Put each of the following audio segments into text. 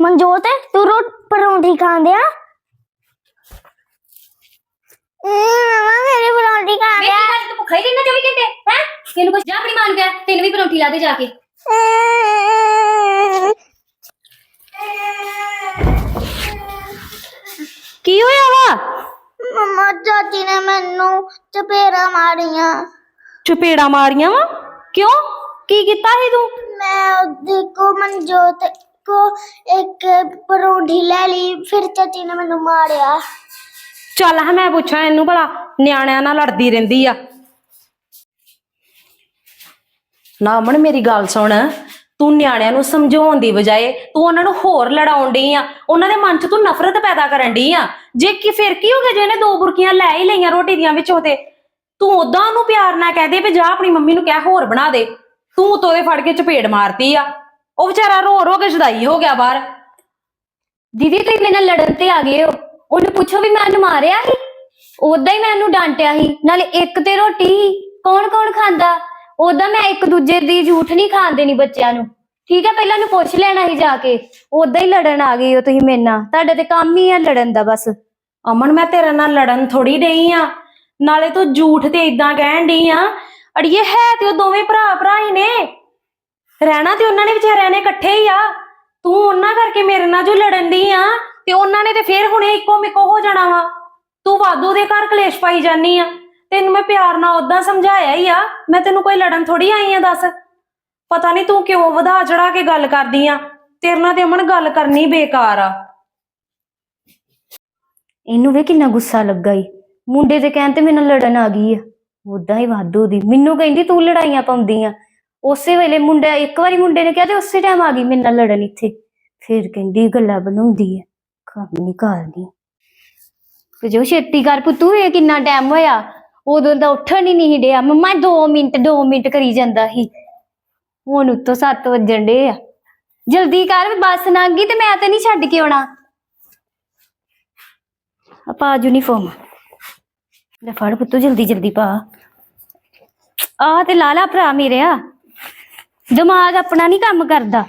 ਮਨਜੋਤ ਤੂੰ ਰੋ ਪਰੌਂਠੀ ਖਾਂਦੇ ਆ? ਮਮਾ ਮੇਰੇ ਪਰੌਂਠੀ ਖਾਂਦੇ ਕੀ ਆ ਗੱਲ ਤੂੰ ਭੁੱਖਾ ਹੀ ਰਹਿਣਾ 24 ਘੰਟੇ ਹੈ? ਤੈਨੂੰ ਕੁਝ ਜਾ ਆਪਣੀ ਮਾਂ ਨੂੰ ਕਹਿ ਤੈਨੂੰ ਵੀ ਪਰੌਂਠੀ ਲਾ ਦੇ ਜਾ ਕੇ। ਕੀ ਹੋਇਆ ਵਾ? ਮਮਾ ਚਾਚੀ ਨੇ ਮੈਨੂੰ ਚਪੇੜਾ ਮਾਰੀਆਂ। ਚਪੇੜਾ ਮਾਰੀਆਂ ਵਾ? ਕਿਉਂ? ਕੀ ਕੀਤਾ ਸੀ ਤੂੰ? ਮੈਂ ਉਹਦੇ ਕੋ ਮਨਜੋਤ ਕੋ ਇੱਕ ਪਰੌਂਠੀ ਲੈ ਲਈ, ਫਿਰ ਚਾਚੀ ਨੇ ਮੈਨੂੰ ਮਾਰਿਆ। ਚੱਲ ਹਾਂ, ਮੈਂ ਪੁੱਛਾਂ ਇਹਨੂੰ ਭਲਾ, ਨਿਆਣਿਆਂ ਨਾਲ ਲੜਦੀ ਰਹਿੰਦੀ ਆ। ਨਾ ਅਮਨ, ਮੇਰੀ ਗੱਲ ਸੁਣ। ਤੂੰ ਨਿਆਣਿਆਂ ਨੂੰ ਸਮਝਾਉਣ ਦੀ ਬਜਾਏ ਤੂੰ ਉਹਨਾਂ ਨੂੰ ਹੋਰ ਲੜਾਉਣ ਡਈ ਆ। ਉਹਨਾਂ ਦੇ ਮਨ 'ਚ ਤੂੰ ਨਫ਼ਰਤ ਪੈਦਾ ਕਰਨ ਡਈ ਆ। ਜੇ ਕੀ, ਫਿਰ ਕੀ ਹੋ ਗਿਆ ਜੇ ਇਹਨੇ ਦੋ ਬੁਰਕੀਆਂ ਲੈ ਹੀ ਲਈਆਂ ਰੋਟੀ ਦੀਆਂ ਵਿੱਚੋਂ ਤੇ? ਤੂੰ ਉਦਾਂ ਉਹਨੂੰ ਪਿਆਰ ਨਾਲ ਕਹਿ ਦੇ ਵੀ ਜਾ ਆਪਣੀ ਮੰਮੀ ਨੂੰ ਕਹਿ, ਹੋਰ ਬਣਾ ਦੇ। ਤੂੰ ਉਤੋਂ ਫੜ ਕੇ ਚਪੇੜ ਮਾਰਤੀ ਆ। ਉਹ ਵਿਚਾਰਾ ਰੋ ਰੋ ਕੇ ਸ਼ਦਾਈ ਹੋ ਗਿਆ ਬਾਹਰ। ਦੀਦੀ, ਤੁਸੀਂ ਮੇਰੇ ਨਾਲ ਲੜਨ ਤੇ ਆ ਗਏ ਹੋ। ਉਹਨੂੰ ਪੁੱਛੋ ਵੀ ਮੈਂ ਉਹਨੂੰ ਮਾਰਿਆ ਸੀ? ਉਦਾਂ ਹੀ ਮੈਂ ਉਹਨੂੰ ਡਾਂਟਿਆ ਸੀ। ਨਾਲੇ ਇੱਕ ਤੇ ਰੋਟੀ ਕੌਣ ਕੌਣ ਖਾਂਦਾ? ਉਦਾਂ ਮੈਂ ਇੱਕ ਦੂਜੇ ਦੀ ਝੂਠ ਨਹੀਂ ਖਾਣ ਦੇਣੀ ਬੱਚਿਆਂ ਨੂੰ। ਠੀਕ ਹੈ, ਪਹਿਲਾਂ ਉਹਨੂੰ ਪੁੱਛ ਲੈਣਾ ਸੀ ਜਾ ਕੇ। ਉਦਾਂ ਹੀ ਲੜਨ ਆ ਗਏ ਹੋ ਤੁਸੀਂ ਮੇਰੇ ਨਾਲ। ਤੁਹਾਡੇ ਤੇ ਕੰਮ ਹੀ ਆ ਲੜਨ ਦਾ ਬਸ। ਅਮਨ, ਮੈਂ ਤੇਰੇ ਨਾਲ ਲੜਨ ਥੋੜੀ ਡਈ ਆ। ਨਾਲੇ ਤੂੰ ਝੂਠ ਤੇ ਇਦਾਂ ਕਹਿਣ ਡਈ ਆ। ਅੜੀਏ, ਹੈ ਤੇ ਉਹ ਦੋਵੇਂ ਭਰਾ ਭਰਾ ਹੀ ਨੇ। ਰਹਿਣਾ ਤੇ ਉਹਨਾਂ ਨੇ ਵਿਚਾਰਿਆਂ ਨੇ ਇਕੱਠੇ ਹੀ ਆ। ਤੂੰ ਉਹਨਾਂ ਕਰਕੇ ਮੇਰੇ ਨਾਲ ਜੋ ਲੜਨ ਦੀ ਆ, ਤੇ ਉਹਨਾਂ ਨੇ ਤੇ ਫੇਰ ਹੁਣੇ ਇੱਕੋ ਮਿੱਕੋ ਹੋ ਜਾਣਾ ਵਾ। ਤੂੰ ਵਾਧੂ ਦੇ ਘਰ ਕਲੇਸ਼ ਪਾਈ ਜਾਨੀ ਆ। ਤੈਨੂੰ ਮੈਂ ਪਿਆਰ ਨਾਲ ਉਦਾਂ ਸਮਝਾਇਆ ਹੀ ਆ। ਮੈਂ ਤੈਨੂੰ ਕੋਈ ਲੜਨ ਥੋੜੀ ਆਈ ਆ, ਦੱਸ। ਪਤਾ ਨਹੀਂ ਤੂੰ ਕਿਉਂ ਵਧਾ ਚੜਾ ਕੇ ਗੱਲ ਕਰਦੀ ਆ। ਤੇਰੇ ਨਾਲ ਤੇ ਅਮਨ ਗੱਲ ਕਰਨੀ ਬੇਕਾਰ ਆ। ਇਹਨੂੰ ਵੇ ਕਿੰਨਾ ਗੁੱਸਾ ਲੱਗਾ ਈ। ਮੁੰਡੇ ਦੇ ਕਹਿਣ ਤੇ ਮੇਰੇ ਨਾਲ ਲੜਨ ਆ ਗਈ ਆ। ਉਦਾਂ ਹੀ ਵਾਧੂ ਦੀ। ਮੈਨੂੰ ਕਹਿੰਦੀ ਤੂੰ ਲੜਾਈਆਂ ਪਾਉਂਦੀ ਆ। ਉਸੇ ਵੇਲੇ ਮੁੰਡਾ, ਇੱਕ ਵਾਰੀ ਮੁੰਡੇ ਨੇ ਕਿਹਾ ਤੇ ਉਸੇ ਟਾਈਮ ਆ ਗਈ ਮੇਰੇ ਨਾਲ ਲੜਨ ਇੱਥੇ। ਫਿਰ ਕਹਿੰਦੀ, ਗੱਲਾਂ ਬਣਾਉਂਦੀ ਆ ਕੰਮ ਨਹੀਂ ਕਰਦੀ। ਤੇ ਜੋ ਛੇਤੀ ਕਰ ਪੁੱਤੂ ਇਹ ਕਿੰਨਾ ਟਾਈਮ ਹੋਇਆ। ਉਦੋਂ ਦਾ ਉੱਠਣ ਹੀ ਨਹੀਂ ਡਿਆ। ਮੰਮਾ 2 ਮਿੰਟ 2 ਮਿੰਟ ਕਰੀ ਜਾਂਦਾ ਸੀ। ਹੁਣ ਉੱਤੋਂ 7 ਵੱਜਣ ਡੇ ਆ। ਜਲਦੀ ਕਰ, ਬੱਸ ਲੰਘ ਗਈ ਤੇ ਮੈਂ ਤੇ ਨਹੀਂ ਛੱਡ ਕੇ ਆਉਣਾ। ਆ ਯੂਨੀਫਾਰਮ ਲੈ ਫੜ ਪੁੱਤੂ ਜਲਦੀ ਜਲਦੀ ਪਾ। ਆ ਤੇ ਲਾਲਾ ਭਰਾ ਮੇਰੇ ਆ। ਦਿਮਾਗ ਆਪਣਾ ਨਹੀਂ ਕੰਮ ਕਰਦਾ।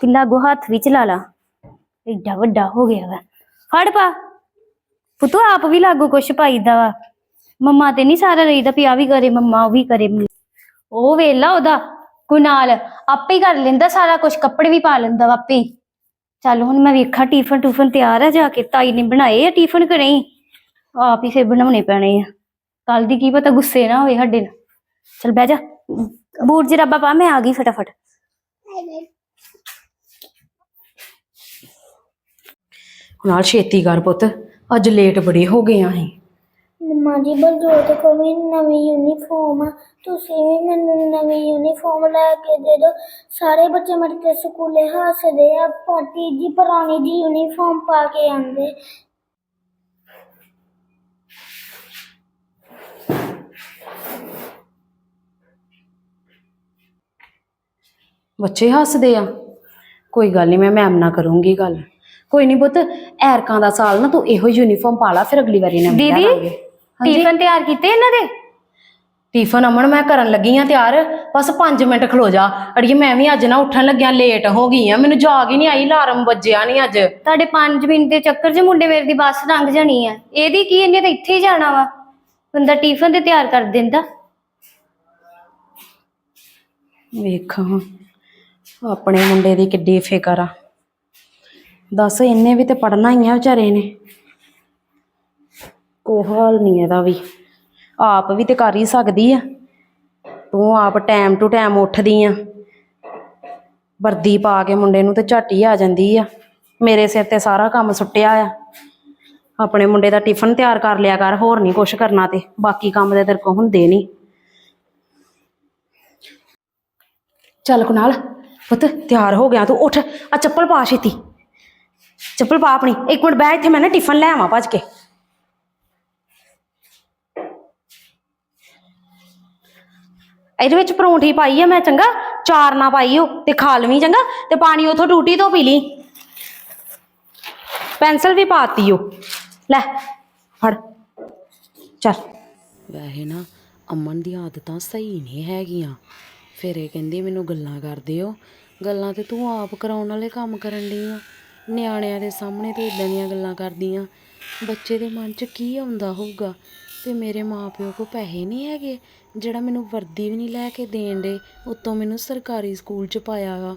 ਕਿੰਨਾ ਗੋ ਹੱਥ ਵਿੱਚ ਲਾ ਲਾ। ਏਡਾ ਵੱਡਾ ਹੋ ਗਿਆ ਵਾ। ਫੜ ਪਾ। ਪੁੱਤੂ ਆਪ ਵੀ ਲਾਗੂ ਕੁਛ ਪਾਈਦਾ ਵਾ। ਮੰਮਾ ਤੇ ਨਹੀਂ ਸਾਰਾ ਰਹੀਦਾ ਵੀ ਆ ਵੀ ਕਰੇ, ਮੰਮਾ ਉਹ ਵੀ ਕਰੇ। ਉਹ ਵੇਲਾ ਉਹਦਾ। ਕੁਨਾਲ ਆਪੇ ਹੀ ਕਰ ਲੈਂਦਾ ਸਾਰਾ ਕੁਝ ਕੱਪੜੇ ਵੀ ਪਾ ਲੈਂਦਾ ਵਾ ਆਪੇ ਚੱਲ ਹੁਣ ਮੈਂ ਵੇਖਾਂ, ਟਿਫਨ ਟੂਫਨ ਤਿਆਰ ਆ ਜਾ ਕੇ। ਤਾਈ ਨੇ ਬਣਾਏ ਆ ਟਿਫਨ ਕਿ ਨਹੀਂ? ਆਪ ਹੀ ਫਿਰ ਬਣਾਉਣੇ ਪੈਣੇ ਆ। ਕੱਲ ਦੀ ਕੀ ਪਤਾ ਗੁੱਸੇ ਨਾ ਹੋਏ ਸਾਡੇ ਨਾਲ। ਚੱਲ ਬਹਿ ਜਾ। ਬੂਟ ਜਰਾਬਾ ਪਾ ਮੈਂ ਆ ਗਈ ਫਟਾਫਟ। ਨਾਲ ਛੇਤੀ ਕਰ ਪੁੱਤ। ਅੱਜ ਲੇਟ ਬੜੇ ਹੋ ਗਏ ਆਂ ਅਸੀਂ ਮੰਮਾ ਜੀ ਬਲਜੋਤ ਕੋ ਵੀ ਨਵੀਂ ਯੂਨੀਫਾਰਮ ਆ। ਤੁਸੀਂ ਵੀ ਮੈਨੂੰ ਨਵੀਂ ਯੂਨੀਫਾਰਮ ਲੈ ਕੇ ਦੇ ਦਿਓ। ਸਾਰੇ ਬੱਚੇ ਮੇਰੇ ਤੇ ਸਕੂਲੇ ਹੱਸਦੇ ਆ। ਪਾਟੀ ਜੀ ਪੁਰਾਣੀ ਜੀ ਯੂਨੀਫਾਰਮ ਪਾ ਕੇ ਆਂਦੇ ਬੱਚੇ ਹੱਸਦੇ ਆ। ਕੋਈ ਗੱਲ ਨਹੀਂ ਮੈਂ ਮੈਮ ਨਾਲ ਕਰੂੰਗੀ ਗੱਲ। ਕੋਈ ਨਹੀਂ ਪੁੱਤ ਐਰਕਾਂ ਦਾ ਸਾਲ ਨਾ ਤੂੰ ਇਹੋ ਯੂਨੀਫਾਰਮ ਪਾ ਲਾ ਫਿਰ ਅਗਲੀ ਵਾਰੀ ਦੀਦੀ ਲਾਂਗੇ। ਹਾਂਜੀ। ਟਿਫਨ ਤਿਆਰ ਕੀਤੇ ਇਹਨਾਂ ਦੇ? ਟਿਫਨ ਅਮਨ ਮੈਂ ਕਰਨ ਲੱਗੀ ਆ ਤਿਆਰ। ਬਸ 5 ਮਿੰਟ ਖਲੋ ਜਾ। ਅੜੀਏ ਮੈਂ ਵੀ ਅੱਜ ਨਾ ਉੱਠਣ ਲੱਗਿਆ ਲੇਟ ਹੋ ਗਈ ਆ। ਮੈਨੂੰ ਜਾਗ ਹੀ ਨਹੀਂ ਆਈ ਅਲਾਰਮ ਵੱਜਿਆ ਨਹੀਂ ਅੱਜ। ਤੁਹਾਡੇ 5 ਮਿੰਟ ਦੇ ਚੱਕਰ 'ਚ ਮੁੰਡੇ ਮੇਰੇ ਦੀ ਬੱਸ ਲੰਘ ਜਾਣੀ ਆ। ਇਹਦੀ ਕੀ ਇਹਨੇ ਤਾਂ ਇੱਥੇ ਹੀ ਜਾਣਾ ਵਾ। ਬੰਦਾ ਟਿਫਨ ਤੇ ਤਿਆਰ ਕਰ ਦਿੰਦਾ। ਵੇਖਾਂ। ਆਪਣੇ ਮੁੰਡੇ ਦੀ ਕਿੱਡੀ ਫਿਕਰ ਆ। ਦੱਸ ਇਹਨੇ ਵੀ ਤੇ ਪੜਨਾ ਹੀ ਆ ਵਿਚਾਰੇ ਨੇ। ਕੋ ਹਾਲ ਨਹੀਂ ਇਹਦਾ ਵੀ। ਆਪ ਵੀ ਤੇ ਕਰ ਹੀ ਸਕਦੀ ਆ। ਤੂੰ ਆਪ ਟਾਈਮ ਟੂ ਟਾਈਮ ਉੱਠਦੀ ਆ। ਵਰਦੀ ਪਾ ਕੇ ਮੁੰਡੇ ਨੂੰ ਤੇ ਝੱਟ ਹੀ ਆ ਜਾਂਦੀ ਆ। ਮੇਰੇ ਸਿਰ ਤੇ ਸਾਰਾ ਕੰਮ ਸੁੱਟਿਆ ਆ। ਆਪਣੇ ਮੁੰਡੇ ਦਾ ਟਿਫਨ ਤਿਆਰ ਕਰ ਲਿਆ ਕਰ, ਹੋਰ ਨਹੀਂ ਕੁਛ ਕਰਨਾ ਤੇ। ਬਾਕੀ ਕੰਮ ਦੇ ਤੇਰੇ ਕੋ ਹੁੰਦੇ ਨਹੀਂ। ਚੱਲ ਕੁਨਾਲ ਪੁੱਤ, ਤਿਆਰ ਹੋ ਗਿਆ ਤੂੰ, ਉੱਠ। ਆ ਚੱਪਲ ਪਾ ਛੇਤੀ। ਚੱਪਲ ਪਾ ਆਪਣੀ। ਇੱਕ ਮਿੰਟ ਬਹਿ ਇੱਥੇ, ਮੈਂ ਨਾ ਟਿਫਨ ਲੈ ਆਵਾਂ ਭੱਜ ਕੇ। ਇਹਦੇ ਵਿੱਚ ਪਰੌਂਠੀ ਪਾਈ ਆ ਮੈਂ, ਚੰਗਾ? ਚਾਰ ਨਾ ਪਾਈ ਓ ਤੇ ਖਾ ਲਵੀਂ, ਚੰਗਾ? ਤੇ ਪਾਣੀ ਉਥੋਂ ਟੂਟੀ ਤੋਂ ਪੀ ਲਈ। ਪੈਨਸਲ ਵੀ ਪਾਤੀ ਓ ਲੈ, ਫੜ। ਚੱਲ। ਵੈਸੇ ਨਾ, ਅਮਨ ਦੀ ਆਦਤਾਂ ਸਹੀ ਨਹੀਂ ਹੈਗੀਆਂ। ਫਿਰ ਇਹ ਕਹਿੰਦੀ ਮੈਨੂੰ ਗੱਲਾਂ ਕਰਦੇ ਹੋ ਗੱਲਾਂ ਤੇ ਤੂੰ ਆਪ ਕਰਾਉਣ ਵਾਲੇ ਕੰਮ ਕਰਨ ਡਈ ਆ। ਨਿਆਣਿਆਂ ਦੇ ਸਾਹਮਣੇ ਤੇ ਇਦਾਂ ਦੀਆਂ ਗੱਲਾਂ ਕਰਦੀ ਕਰਦੀਆਂ। ਬੱਚੇ ਦੇ ਮਨ 'ਚ ਕੀ ਆਉਂਦਾ ਹੋਊਗਾ? ਤੇ ਮੇਰੇ ਮਾਪਿਓ ਕੋ ਪੈਸੇ ਨਹੀਂ ਹੈਗੇ, ਜਿਹੜਾ ਮੈਨੂੰ ਵਰਦੀ ਵੀ ਨਹੀਂ ਲੈ ਕੇ ਦੇਣ ਦੇ ਉੱਤੋਂ ਮੈਨੂੰ ਸਰਕਾਰੀ ਸਕੂਲ 'ਚ ਪਾਇਆ ਵਾ।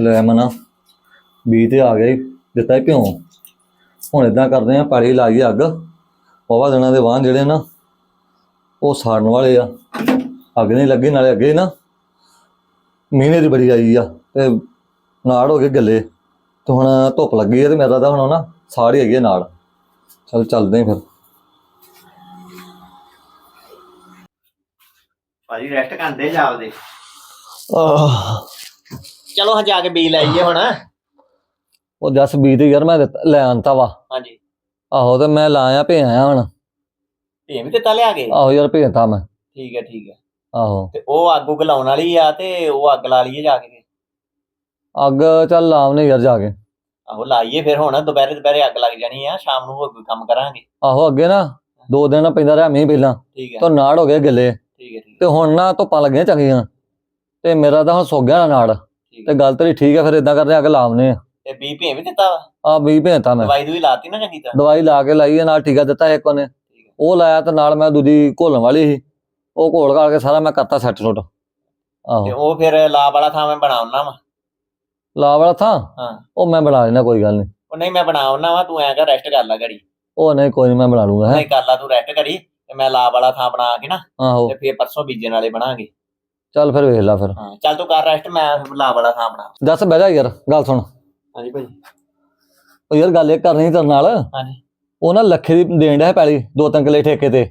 ਲੈ ਮਨਾ। ਬੀ ਤੇ ਆ ਗਿਆ ਦਿੱਤਾ ਹੀ ਪਿਓ ਹੁਣ ਇਦਾਂ ਕਰਦੇ ਆ ਪਾਲੀ ਲਾਈ ਅੱਗ। ਪਵਾ ਦਿਨਾਂ ਦੇ ਵਾਹਨ ਜਿਹੜੇ ਨਾ ਉਹ ਸਾੜਨ ਵਾਲੇ ਆ। ਅੱਗ ਨਹੀਂ ਲੱਗੀ ਨਾਲੇ ਅੱਗੇ ਨਾ ਮਹੀਨੇ ਦੀ ਬੜੀ ਆਈ ਆ ਤੇ ਨਾੜ ਹੋ ਗਏ ਗੱਲੇ। ਤੇ ਹੁਣ ਧੁੱਪ ਲੱਗੀ ਆ ਤੇ ਮੇਰਾ ਤਾਂ ਹੁਣ ਨਾ ਸਾੜ ਹੀ ਹੈਗੀ ਆ ਨਾਲ ਚਲ ਚੱਲਦੇ ਆ ਫਿਰ। ਭਾਜੀ ਰੈਸਟ ਕਰਦੇ ਜਾਵਦੇ। ਆਹ, ਚਲੋ ਹਾਂ ਜਾ ਕੇ ਬੀ ਲਾਈਏ ਹੁਣ। ਉਹ ਜਸ ਬੀ ਤੇ ਯਾਰ ਮੈਂ ਦਿੱਤਾ- ਲੈ ਆਂਤਾ ਵਾ। ਹਾਂਜੀ। ਆਹੋ ਤੇ ਮੈਂ ਲਾਇਆ ਭੇ ਆਇਆ ਹੁਣ। ਭੇਂ ਵੀ ਦਿੱਤਾ ਲਿਆ ਕੇ? ਆਹੋ ਯਾਰ ਭੇਜਤਾ ਮੈਂ। ਠੀਕ ਹੈ ਠੀਕ ਹੈ। ਆਹੋ। ਤੇ ਉਹ ਅੱਗ ਉੱਗ ਲਾਉਣ ਵਾਲੀ ਆ ਤੇ ਉਹ ਅੱਗ ਲਾ ਲਈਏ ਜਾ ਕੇ ਅੱਗ ਚੱਲ ਲਾਵਨੇ ਯਾਰ ਜਾ ਕੇ। ਆਹੋ ਲਾਈਏ ਫਿਰ ਹੁਣ ਦੁਪਹਿਰੇ ਦੁਪਹਿਰੇ ਅੱਗ ਲੱਗ ਜਾਣੀ ਆ ਸ਼ਾਮ ਨੂੰ ਹੋਰ ਕੋਈ ਕੰਮ ਕਰਾਂਗੇ। ਆਹੋ ਅੱਗੇ ਨਾ ਦੋ ਦਿਨ ਪੈਂਦਾ ਰਿਹਾ ਮੀਂਹ ਪਹਿਲਾਂ। ਠੀਕ ਹੈ। ਤਾਂ ਨਾੜ ਹੋ ਗਏ ਗਿੱਲੇ ਠੀਕ ਹੈ ਠੀਕ ਤੇ ਹੁਣ ਨਾ ਧੁੱਪਾਂ ਲੱਗੀਆਂ ਚੰਗੀਆਂ। ਤੇ ਮੇਰਾ ਤਾਂ ਹੁਣ ਸੁੱਕ ਗਿਆ ਨਾ ਨਾੜ। ਤੇ ਗੱਲ ਤੇਰੀ ਠੀਕ ਹੈ ਫਿਰ ਇਦਾਂ ਕਰਦੇ ਅੱਗ ਲਾਵਨੇ ਆ। ਤੇ ਬੀ ਭੇਂ ਵੀ ਦਿੱਤਾ ਵਾ? ਆ ਵੀ ਭੇਜਤਾ ਮੈਂ। ਦਵਾਈ ਦੂਈ ਲਾਤੀ ਨਾ ਚੰਗੀ ਤਰ੍ਹਾਂ? ਦਵਾਈ ਲਾ ਕੇ ਲਾਈ ਆ, ਨਾਲ ਟੀਕਾ ਦਿੱਤਾ ਇੱਕ ਉਹਨੇ। ਉਹ ਲਾਇਆ ਤੇ ਨਾਲ ਮੈਂ ਦੂਜੀ ਘੋਲਣ ਵਾਲੀ ਸੀ। ਉਹ ਘੋਲ ਘਾਲ ਕੇ ਸਾਰਾ ਮੈਂ ਕਰਤਾ ਸੈੱਟ ਸੁੱਟ। ਤੇ ਆਹੋ ਉਹ ਫਿਰ ਲਾਭ ਵਾਲਾ ਥਾਂ ਮੈਂ ਬਣਾਉਣਾ ਵਾ। ਲਾ ਵਾਲਾ ਥਾਂ? ਹਾਂ। ਉਹ ਮੈਂ ਬਣਾ ਲੈਣਾ ਕੋਈ ਗੱਲ ਨਹੀਂ ਉਹ ਨਹੀਂ ਮੈਂ ਬਣਾਉਣਾ ਵਾ ਤੂੰ ਐਂ ਕਰ ਰੈਸਟ ਕਰ ਲੈ ਘੜੀ। ਉਹ ਨਹੀਂ ਕੋਈ ਨਹੀਂ ਮੈਂ ਬਣਾ ਲੂੰਗਾ ਨਹੀਂ ਕਰ ਲਾ ਤੂੰ ਰੈਸਟ ਕਰੀ ਤੇ ਮੈਂ ਲਾਭ ਵਾਲਾ ਥਾਂ ਬਣਾ ਕੇ ਨਾ ਤੇ ਫਿਰ ਪਰਸੋਂ ਬੀਜਣ ਵਾਲੇ ਬਣਾਂਗੇ। ਚੱਲ ਫਿਰ ਵੇਖ ਲੈ ਫਿਰ। ਹਾਂ ਚੱਲ ਤੂੰ ਕਰ ਰੈਸਟ ਮੈਂ ਲਾਭ ਵਾਲਾ ਥਾਂ ਬਣਾ ਦੱਸ ਬਹਿ ਜਾ ਯਾਰ ਗੱਲ ਸੁਣ। ਹਾਂਜੀ ਭਾਜੀ। ਉਹ ਯਾਰ ਗੱਲ ਇਹ ਕਰਨੀ ਸੀ ਤੇਰੇ ਨਾਲ। ਹਾਂਜੀ। ਉਹ ਨਾ ਲੱਖੇ ਦੀ ਦੇਣ ਸੀ ਪੈਲੀ ਦੋ ਤਿੰਨ ਕਿੱਲੇ ਠੇਕੇ ਤੇ।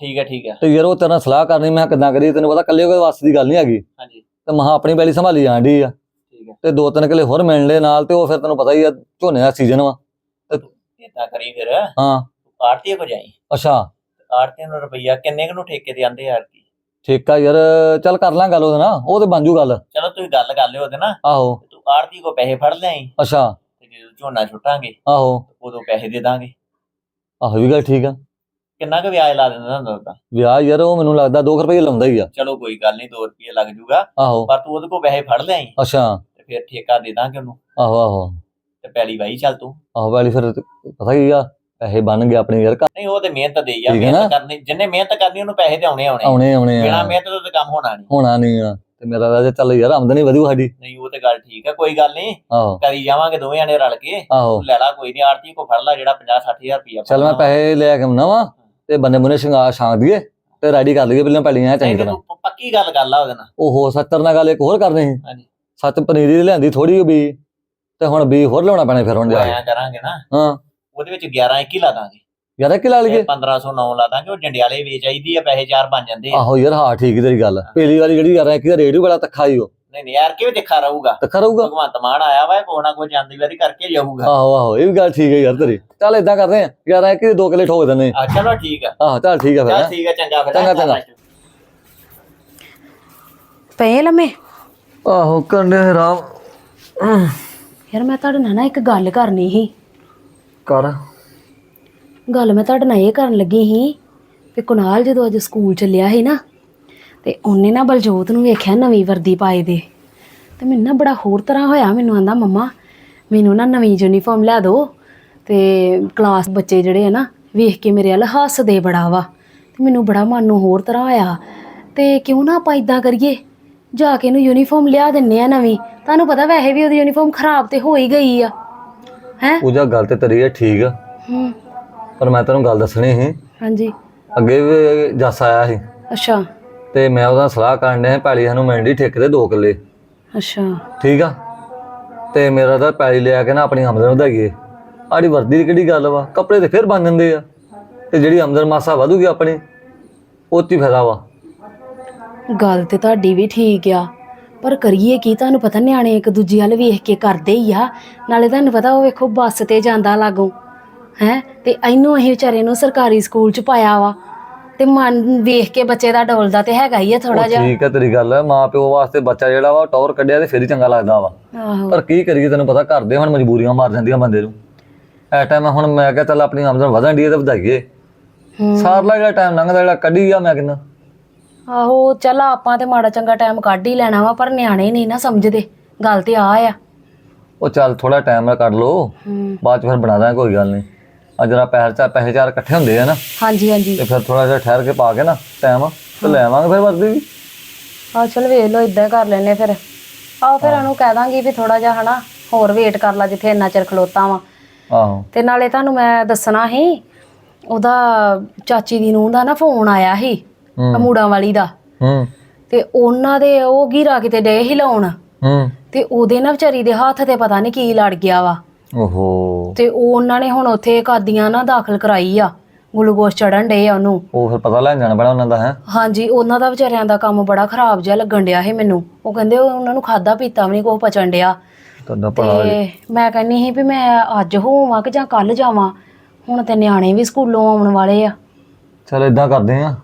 ਠੀਕ ਹੈ ਠੀਕ ਹੈ ਤੇ ਯਾਰ ਉਹ ਤੇਰੇ ਨਾਲ ਸਲਾਹ ਕਰਨੀ ਮੈਂ ਕਿਦਾਂ ਕਰੀ ਤੈਨੂੰ ਪਤਾ ਕੱਲੇ ਕੋਈ ਵਾਸਤੇ ਦੀ ਗੱਲ ਨਹੀਂ ਹੈਗੀ। ਹਾਂਜੀ। ਤੇ ਮਹਾ ਆਪਣੀ ਪੈਲੀ ਸੰਭਾਲੀ ਜਾਂਦੀ ਆ। ਠੀਕ ਹੈ ਤੇ ਦੋ ਤਿੰਨ ਕਿੱਲੇ ਹੋਰ ਮਿਲਣ ਦੇ ਨਾਲ ਤੇ ਉਹ ਫਿਰ ਤੈਨੂੰ ਪਤਾ ਹੀ ਆ ਝੋਨੇ ਦਾ ਸੀਜ਼ਨ ਵਾ। ਇਦਾਂ ਕਰੀ ਫਿਰ। ਹਾਂ। ਆੜਤੀ ਕੋ ਜਾਈ। ਅੱਛਾ। ਆੜਤੀ ਨੂੰ ਰੁਪਈਆ ਕਿੰਨੇ ਕੁ ਨੂੰ ਠੇਕੇ ਤੇ ਆਂਦੇ ਕੀ ਠੇਕਾ ਯਾਰ ਚੱਲ ਕਰ ਲਾਂ ਗੱਲ ਉਹਦੇ ਨਾਲ ਉਹ ਤੇ ਬਣ ਜੂ ਗੱਲ। ਚਲੋ ਤੁਸੀਂ ਗੱਲ ਕਰ ਲਿਓ ਉਹਦੇ ਨਾਲ। ਆਹੋ। ਤੇ ਤੂੰ ਆੜਤੀ ਕੋ ਪੈਸੇ ਫੜ ਲਿਆਈ। ਅੱਛਾ। ਤੇ ਜਦੋਂ ਝੋਨਾ ਛੁੱਟਾਂਗੇ ਆਹੋ। ਉਦੋਂ ਪੈਸੇ ਦੇ ਦਾਂਗੇ। ਆਹੋ ਵੀ ਗੱਲ ਠੀਕ ਆ। ਕਿੰਨਾ ਕੁ ਵਿਆਜ ਲਾ ਦਿੰਦਾ ਹੁੰਦਾ ਉਹਦਾ? ਵਿਆਹ ਯਾਰ ਉਹ ਮੈਨੂੰ ਲੱਗਦਾ 2 ਰੁਪਏ ਲਾਉਂਦਾ ਹੀ ਆ। ਚਲੋ ਕੋਈ ਗੱਲ ਨਹੀਂ 2 ਰੁਪਏ ਲੱਗ ਜੂਗਾ। ਆਹੋ। ਪਰ ਤੂੰ ਉਹਦੇ ਕੋ ਪੈਸੇ ਫੜ ਲਿਆਈ। ਅੱਛਾ। ਤੇ ਫਿਰ ਠੇਕਾ ਦੇ ਦਾਂਗੇ ਉਹਨੂੰ। ਆਹੋ ਆਹੋ। ਤੇ ਪੈਲੀ ਵਾਈ ਚੱਲ ਤੂੰ। ਆਹੋ ਵਾਲੀ ਫਿਰ ਪਤਾ ਕੀ ਆ? ਪੈਸੇ ਬਣ ਗਏ ਆਪਣੇ ਯਾਰ ਘਰ। ਨਹੀਂ ਉਹ ਤੇ ਮਿਹਨਤ ਆ ਠੀਕ ਹੈ ਮਿਹਨਤ ਨਾ? ਕਰਨੀ ਜਿੰਨੇ ਮਿਹਨਤ ਕਰਨੀ ਉਹਨੂੰ ਪੈਸੇ ਤੇ ਆਉਣੇ ਆਉਣੇ ਆਉਣੇ ਆਉਣੇ ਬਿਨਾ ਆ ਮਿਹਨਤ ਤੋਂ ਤੇ ਕੰਮ ਹੋਣਾ ਨਹੀਂ। ਹੋਣਾ ਨਹੀਂ ਆ। ਤੇ ਮੇਰਾ ਰਾਜਾ ਚੱਲ ਯਾਰ ਆਮਦਨੀ ਵਧੂ ਸਾਡੀ। ਨਹੀਂ ਉਹ ਤੇ ਗੱਲ ਠੀਕ ਹੈ ਕੋਈ ਗੱਲ ਨਹੀਂ। ਆਹੋ। ਕਰੀ ਜਾਵਾਂਗੇ ਦੋਵੇਂ ਜਣੇ ਰਲ ਕੇ। ਆਹੋ। ਤੂੰ ਲੈ ਲਾ ਕੋਈ ਨਹੀਂ ਆੜਤੀ ਕੋ ਫੜ ਲਾ ਜਿਹੜਾ 50 60000 ਰੁਪਇਆ ਚੱਲ ਮੈਂ ਪੈਸੇ ਲੈ ਕੇ ਆਉਣਾ ਵਾ ਤੇ ਬੰਨੇ ਬੁਨੇ ਸ਼ਿੰਗਾਰ ਛਾਂ ਦੀਏ ਤੇ ਰੈਡੀ ਕਰ ਲਈਏ ਪਹਿਲਾਂ ਪੈਲੀਆਂ ਚੰਗੀ ਤਰ੍ਹਾਂ ਤੂੰ ਪੱਕੀ ਗੱਲ ਕਰ ਲਾ ਉਹਦੇ ਨਾਲ। ਉਹ ਹੋ ਸੱਤਰ ਨਾਲ ਗੱਲ ਇੱਕ ਹੋਰ ਕਰਨੀ ਸੀ। ਹਾਂਜੀ। ਸੱਤ ਪਨੀਰੀ ਦੀ ਲਿਆਂਦੀ ਥੋੜੀ ਬੀ ਤੇ ਹੁਣ ਬੀ ਹੋਰ ਲਿਆਉਣਾ ਪੈਣਾ ਫਿਰ ਹੁਣ ਜਾ ਕੇ। ਐਂ ਕਰਾਂਗੇ ਨਾ। ਹਾਂ। ਉਹਦੇ ਵਿੱਚ 11 21 ਲਾ ਦਾਂਗੇ। ਯਾਰ ਕਿ ਲਾ ਲਈਏ? 1509 ਲਾ ਦਾਂਗੇ ਉਹ ਜੰਡਿਆਲੇ ਵੇਚ ਆਈਦੀ ਆ ਪੈਸੇ ਚਾਰ ਬਣ ਜਾਂਦੇ ਆ। ਆਹੋ ਯਾਰ ਹਾਂ ਠੀਕ ਹੈ ਤੇਰੀ ਗੱਲ। ਪਹਿਲੀ ਵਾਲੀ ਜਿਹੜੀ ਯਾਰ ਇੱਕ ਦਾ ਰੇਟ ਵੀ ਬੜਾ ਤੱਖਾ ਹੀ ਉਹ ਨਹੀਂ ਨਹੀਂ ਯਾਰ ਕਿਵੇਂ ਤਿੱਖਾ ਰਹੂਗਾ? ਤੱਖਾ ਰਹੂਗਾ? ਭਗਵੰਤ ਮਾਨ ਆਇਆ ਵਾ ਕੋਈ ਨਾ ਕੋਈ ਜਾਂਦੀ ਵਾਰੀ ਕਰਕੇ ਜਾਊਗਾ ਆਹੋ ਆਹੋ ਇਹ ਵੀ ਗੱਲ ਠੀਕ ਹੈ ਯਾਰ ਤੇਰੀ। ਚੱਲ ਇਦਾਂ ਕਰਦੇ ਆ ਯਾਰ ਇੱਕ ਦੇ ਦੋ ਕਿਲੇ ਠੋਕ ਦਿੰਦੇ ਆ ਚਲੋ ਠੀਕ ਆ। ਆਹ ਚੱਲ ਠੀਕ ਆ ਫਿਰ ਚੱਲ। ਠੀਕ ਆ ਚੰਗਾ ਫਿਰ ਚੰਗਾ, ਚੰਗਾ। ਪਏ ਲੰਮੇ? ਆਹੋ ਕੰਡੇ ਰਾਮ। ਯਾਰ ਮੈਂ ਤੁਹਾਡੇ ਨਾਲ ਨਾ ਇੱਕ ਗੱਲ ਕਰਨੀ ਸੀ। ਕਰ। ਗੱਲ ਮੈਂ ਤੁਹਾਡੇ ਨਾਲ ਇਹ ਕਰਨ ਲੱਗੀ ਸੀ ਕਿ ਕੁਨਾਲ ਜਦੋਂ ਅੱਜ ਸਕੂਲ ਚੱਲਿਆ ਸੀ ਨਾ, ਤੇ ਉਹਨੇ ਨਾ ਬਲਜੋਤ ਨੂੰ ਵੇਖਿਆ ਨਵੀਂ ਵਰਦੀ ਪਾਏ ਦੇ। ਤੇ ਮੈਨੂੰ ਨਾ ਬੜਾ ਹੋਰ ਤਰ੍ਹਾਂ ਹੋਇਆ, ਮੈਨੂੰ ਆਂਦਾ, ਮੰਮਾ, ਮੈਨੂੰ ਨਾ ਨਵੀਂ ਯੂਨੀਫਾਰਮ ਲੈ ਦਿਓ ਤੇ ਕਲਾਸ ਬੱਚੇ ਜਿਹੜੇ ਆ ਨਾ ਵੇਖ ਕੇ ਮੇਰੇ ਵੱਲ ਹੱਸਦੇ ਬੜਾ ਵਾ। ਤੇ ਮੈਨੂੰ ਬੜਾ ਮਨ ਨੂੰ ਹੋਰ ਤਰ੍ਹਾਂ ਹੋਇਆ ਤੇ ਕਿਉਂ ਨਾ ਆਪਾਂ ਇਦਾਂ ਕਰੀਏ? ਜਾ ਕੇ ਇਹਨੂੰ ਯੂਨੀਫਾਰਮ ਲਿਆ ਦਿੰਨੇ ਆ ਨਵੀਂ। ਤੁਹਾਨੂੰ ਪਤਾ ਵੈਸੇ ਵੀ ਉਹਦੀ ਯੂਨੀਫਾਰਮ ਖਰਾਬ ਤੇ ਹੋ ਹੀ ਗਈ ਆ। ਹੈ? ਪੂਜਾ ਗੱਲ ਤੇ ਤੇਰੀ ਹੈ ਠੀਕ ਆ। ਹੂੰ। ਪਰ ਮੈਂ ਤੈਨੂੰ ਗੱਲ ਦੱਸਣੀ ਸੀ। ਹਾਂਜੀ। ਅੱਗੇ ਵੀ ਜੱਸ ਆਇਆ ਸੀ। ਅੱਛਾ। ਤੇ ਮੈਂ ਉਹਦਾ ਸਲਾਹ ਕਰਨ ਡਿਆ ਪੈਲੀ ਸਾਨੂੰ ਮਿਲਣੀ ਠੇਕੇ ਤੇ ਦੋ ਕਿੱਲੇ। ਅੱਛਾ। ਠੀਕ ਆ? ਤੇ ਮੇਰਾ ਤਾਂ ਪੈਲੀ ਲਿਆ ਕੇ ਨਾ ਆਪਣੀ ਆਮਦਨ ਵਧਾਈਏ। ਆੜੀ ਵਰਦੀ ਦੀ ਕਿਹੜੀ ਗੱਲ ਵਾ? ਕੱਪੜੇ ਤੇ ਫਿਰ ਬਣ ਜਾਂਦੇ ਆ। ਤੇ ਜਿਹੜੀ ਆਮਦਨ ਮਾਸਾ ਵਧੂਗੀ ਆਪਣੀ ਉਹ ਹੀ ਫਾਇਦਾ ਵਾ। ਗੱਲ ਤੇ ਤੁਹਾਡੀ ਵੀ ਠੀਕ ਆ। ਪਰ ਕਰੀਏ ਕੀ? ਤੁਹਾਨੂੰ ਪਤਾ ਨਿਆਣੇ ਇੱਕ ਦੂਜੇ ਵੱਲ ਵੇਖ ਕੇ ਕਰਦੇ ਹੀ ਆ। ਨਾਲੇ ਤੁਹਾਨੂੰ ਪਤਾ ਉਹ ਵੇਖੋ ਬੱਸ ਤੇ ਜਾਂਦਾ ਲਾਗੋਂ। ਹੈ? ਤੇ ਇਹਨੂੰ ਅਸੀਂ ਵਿਚਾਰੇ ਨੂੰ ਸਰਕਾਰੀ ਸਕੂਲ ਚ ਪਾਇਆ ਵਾ। ਤੇ ਮਨ ਵੇਖ ਕੇ ਬੱਚੇ ਦਾ ਡੋਲਦਾ ਤੇ ਹੈਗਾ ਹੀ ਆ ਥੋੜਾ ਜਿਹਾ। ਠੀਕ ਹੈ ਤੇਰੀ ਗੱਲ। ਮਾਂ ਪਿਓ ਵਾਸਤੇ ਬੱਚਾ ਜਿਹੜਾ ਵਾ ਟੌਰ ਕੱਢਿਆ ਤੇ ਫਿਰ ਹੀ ਚੰਗਾ ਲੱਗਦਾ ਵਾ। ਪਰ ਕੀ ਕਰੀਏ? ਤੈਨੂੰ ਪਤਾ ਘਰ ਦੇ ਹੁਣ ਮਜਬੂਰੀਆਂ ਮਾਰ ਜਾਂਦੀਆਂ ਬੰਦੇ ਨੂੰ। ਐ ਟਾਈਮ ਹੁਣ ਮੈਂ ਕਿਹਾ ਚੱਲ ਆਪਣੀ ਆਮਦਨ ਵਧਣ ਦੀ ਤੇ ਵਧਾਈਏ। ਸਾਰਲਾ ਜਿਹੜਾ ਟਾਈਮ ਲੰਘਦਾ ਜਿਹੜਾ ਕੱਢੀ ਆ ਮੈਂ ਕਿੰਨਾ? ਆਹੋ ਚੱਲ ਆਪਾਂ ਤੇ ਮਾੜਾ ਚੰਗਾ ਟਾਈਮ ਕੱਢ ਹੀ ਲੈਣਾ ਵਾ ਪਰ ਨਿਆਣੇ ਨਹੀਂ ਨਾ ਸਮਝਦੇ। ਗੱਲ ਤੇ ਆ ਆ। ਉਹ ਚੱਲ ਥੋੜਾ ਟਾਈਮ ਨਾਲ ਕੱਢ ਲੋ ਹੂੰ। ਬਾਅਦ ਚ ਫਿਰ ਬਣਾ ਦਾਂਗੇ ਕੋਈ ਗੱਲ ਨਹੀਂ। ਆ ਜਰਾ ਪੈਸੇ ਚਾ ਪੈਸੇ ਚਾਰ ਇਕੱਠੇ ਹੁੰਦੇ ਆ ਨਾ। ਹਾਂਜੀ ਹਾਂਜੀ। ਤੇ ਫਿਰ ਥੋੜਾ ਜਿਹਾ ਠਹਿਰ ਕੇ ਪਾ ਕੇ ਨਾ ਟਾਈਮ ਤੇ ਲੈ ਆਵਾਂਗੇ ਫਿਰ ਵਰਦੀ ਵੀ। ਆ ਚਲ ਵੇਖ ਲਓ ਇਦਾਂ ਕਰ ਲੈਨੇ ਫਿਰ। ਆਓ ਫਿਰ ਉਹਨੂੰ ਕਹਿ ਦਾਂਗੀ ਵੀ ਥੋੜਾ ਜਿਹਾ ਹਨਾ ਹੋਰ ਵੇਟ ਕਰ ਲਾ ਜਿੱਥੇ ਇੰਨਾ ਚਿਰ ਖਲੋਤਾ ਵਾਂ। ਆਹੋ। ਤੇ ਨਾਲੇ ਤੁਹਾਨੂੰ ਮੈਂ ਦੱਸਣਾ ਸੀ ਉਹਦਾ ਚਾਚੀ ਦੀ ਨੂੰਹ ਦਾ ਨਾ ਫੋਨ ਆਇਆ ਸੀ। ਹੂੰ। ਮੂੜਾਂ ਵਾਲੀ ਦਾ। ਹੂੰ। ਤੇ ਉਹਨਾਂ ਦੇ ਉਹ ਗਿਰਾ ਕਿਤੇ ਡੇ ਹੀ ਲਾਉਣ। ਹੂੰ। ਤੇ ਉਹਦੇ ਨਾ ਵਿਚਾਰੀ ਦੇ ਹੱਥ ਤੇ ਪਤਾ ਨਹੀਂ ਕੀ ਲੜ ਗਿਆ ਵਾ। ਓਹੋ। ਤੇ ਉਹ ਉਹਨਾਂ ਨੇ ਹੁਣ ਉੱਥੇ ਕਾਦੀਆਂ ਨਾ ਦਾਖਲ ਕਰਾਈ ਆ। ਗਲੂਕੋਸ ਚੜਨ ਡੇ ਆ ਉਹਨੂੰ। ਉਹ ਫਿਰ ਪਤਾ ਲੈਣ ਜਾਣਾ ਪੈਣਾ ਉਹਨਾਂ ਦਾ ਹੈ? ਹਾਂਜੀ ਉਹਨਾਂ ਦਾ ਵਿਚਾਰਿਆਂ ਦਾ ਕੰਮ ਬੜਾ ਖਰਾਬ ਜਿਹਾ ਲੱਗਣ ਡਿਆ ਸੀ ਮੈਨੂੰ। ਉਹ ਕਹਿੰਦੇ ਉਹ- ਉਹਨਾਂ ਨੂੰ ਖਾਦਾ ਪੀਤਾ ਵੀ ਨਹੀਂ ਕੁਛ ਪਚਣ ਡਿਆ। ਤੇ ਮੈਂ ਕਹਿੰਨੀ ਸੀ ਵੀ ਮੈਂ ਅੱਜ ਹੋਵਾਂ ਕਿ ਜਾਂ ਕੱਲ ਜਾਵਾਂ। ਹੁਣ ਤੇ ਨਿਆਣੇ ਵੀ ਸਕੂਲੋਂ ਆਉਣ ਵਾਲੇ ਆ। ਚਲ ਇਦਾਂ ਕਰਦੇ ਆ।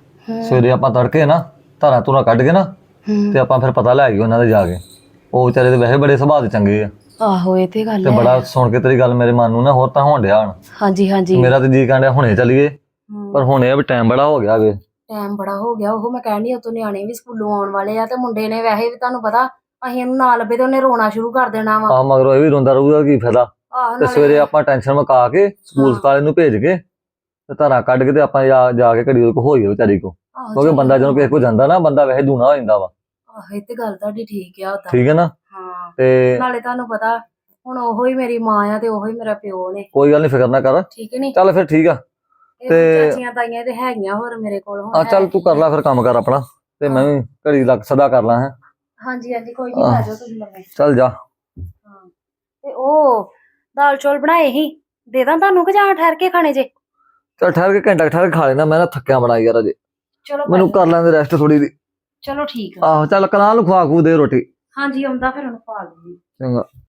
ਸਵੇਰੇ ਆਪਾਂ ਤੜਕੇ ਨਾ ਧਾਰਾਂ ਧੁਰਾਂ ਕੱਢ ਕੇ ਨਾ ਹੂੰ। ਤੇ ਆਪਾਂ ਫਿਰ ਪਤਾ ਲੈ ਆਈਏ ਉਹਨਾਂ ਦੇ ਜਾ ਕੇ। ਉਹ ਵਿਚਾਰੇ ਦੇ ਵੈਸੇ ਬੜੇ ਸੁਭਾਅ ਦੇ ਚੰਗੇ ਆ। ਆਹੋ ਇਹ ਤੇ ਗੱਲ ਤੇ ਹੈ। ਬੜਾ ਸੁਣ ਕੇ ਤੇਰੀ ਗੱਲ ਮੇਰੇ ਮਨ ਨੂੰ ਨਾ ਹੋਰ ਤਾਂ ਹੋਣ ਡਿਆ ਹਣ। ਹਾਂਜੀ ਹਾਂਜੀ। ਮੇਰਾ ਤੇ ਜੀ ਕਾਂਡਿਆ ਹੁਣੇ ਚੱਲੀਏ ਪਰ ਹੁਣ ਵੀ ਟਾਈਮ ਬੜਾ ਹੋ ਗਿਆ ਵੇ। ਟਾਈਮ ਬੜਾ ਹੋ ਗਿਆ। ਉਹ ਮੈਂ ਕਹਿਣੀ ਉਤੋਂ ਨਿਆਣੇ ਵੀ ਸਕੂਲੋਂ ਆਉਣ ਵਾਲੇ ਆ ਤੇ ਮੁੰਡੇ ਨੇ ਵੈਸੇ ਵੀ ਤੁਹਾਨੂੰ ਪਤਾ ਅਸੀਂ ਇਹਨੂੰ ਨਾਲ ਲੱਭੇ ਤੇ ਉਹਨੇ ਰੋਣਾ ਸ਼ੁਰੂ ਕਰ ਦੇਣਾ ਵਾ। ਆ ਮਗਰੋਂ ਇਹ ਵੀ ਰੋਂਦਾ ਰਹੂਗਾ ਕੀ ਫਾਇਦਾ? ਆਹ ਤੇ ਨਾਲੇ- ਸਵੇਰੇ ਆਪਾਂ ਟੈਨਸ਼ਨ ਮੁਕਾ ਕੇ ਸਕੂਲ ਸਕਾਲੇ ਨੂੰ ਭੇਜ ਕੇ ਤੇ ਧਾਰਾਂ ਕੱਢ ਕੇ ਤੇ ਆਪਾਂ ਜਾ ਜਾ ਕੇ ਘੜੀ ਕੋ ਹੋਈਏ ਵਿਚਾਰੀ ਕੋ ਆਹੋ ਕਿਉਂਕਿ ਚੱਲ। ਬੰਦਾ ਜਦੋਂ ਕਿਸੇ ਕੋ ਜਾਂਦਾ ਨਾ ਬੰਦਾ ਵੈਸੇ ਦੂਣਾ ਹੋ ਜਾਂਦਾ ਵਾ। ਆਹ ਇਹ ਤੇ ਗੱਲ ਤੁਹਾਡੀ ਠੀਕ ਆ ਉਦਾਂ ਠੀਕ ਹੈ ਨਾ? ਹਾਂ। ਤੇ ਨਾਲੇ ਤੁਹਾਨੂੰ ਪਤਾ ਹੁਣ ਉਹੋ ਹੀ ਮੇਰੀ ਮਾਂ ਆ ਤੇ ਉਹੋ ਹੀ ਮੇਰਾ ਪਿਓ ਨੇ। ਕੋਈ ਗੱਲ ਨਹੀਂ ਫਿਕਰ ਨਾ ਕਰ। ਠੀਕ ਨਹੀਂ ਚੱਲ ਫਿਰ ਠੀਕ ਆ। ਤੇ- ਚਾਚੀਆਂ ਤਾਈਆਂ ਤੇ ਹੈਗੀਆਂ ਹੋਰ ਮੇਰੇ ਕੋਲ ਹੁਣ ਆ ਚੱਲ ਹੈ ਤੂੰ ਕਰ ਲੈ ਫਿਰ ਕੰਮ ਕਰ ਆਪਣਾ। ਤੇ ਮੈਂ ਵੀ ਘੜੀ ਲੱਗ ਸਦਾ ਕਰ ਲਾਂ ਹੈ। ਹਾਂਜੀ ਹਾਂਜੀ ਕੋਈ ਨਹੀਂ ਆਹ। ਆ ਜਾਓ ਤੁਸੀਂ ਲੰਮੇ ਚੱਲ ਜਾ। ਹਾਂ। ਤੇ ਉਹ ਦਾਲ ਚੌਲ ਬਣਾਏ ਸੀ? ਦੇ ਦਾਂ ਤੁਹਾਨੂੰ ਕਿ ਜਾਂ ਠਹਿਰ ਕੇ ਖਾਣੇ ਜੇ? ਚੱਲ ਠਹਿਰ ਕੇ ਘੰਟਾ ਕੁ ਠਹਿਰ ਕੇ ਖਾ ਲੈਣਾ ਮੈਂ ਨਾ ਥੱਕਿਆ ਬੜਾ ਯਾਰ ਅਜੇ ਚਲੋ ਮੈਨੂੰ ਕਰ ਲੈਂਦੇ ਰੈਸਟ ਥੋੜੀ ਦੀ ਚਲੋ ਠੀਕ ਆ। ਆਹੋ ਚੱਲ ਕਲਾਂ ਨੂੰ ਖਵਾ ਖੂ ਦੇ ਰੋਟੀ। ਹਾਂਜੀ ਆਉਂਦਾ ਫਿਰ ਉਹਨੂੰ ਪਾ ਲੂੰਗੀ ਚੰਗਾ।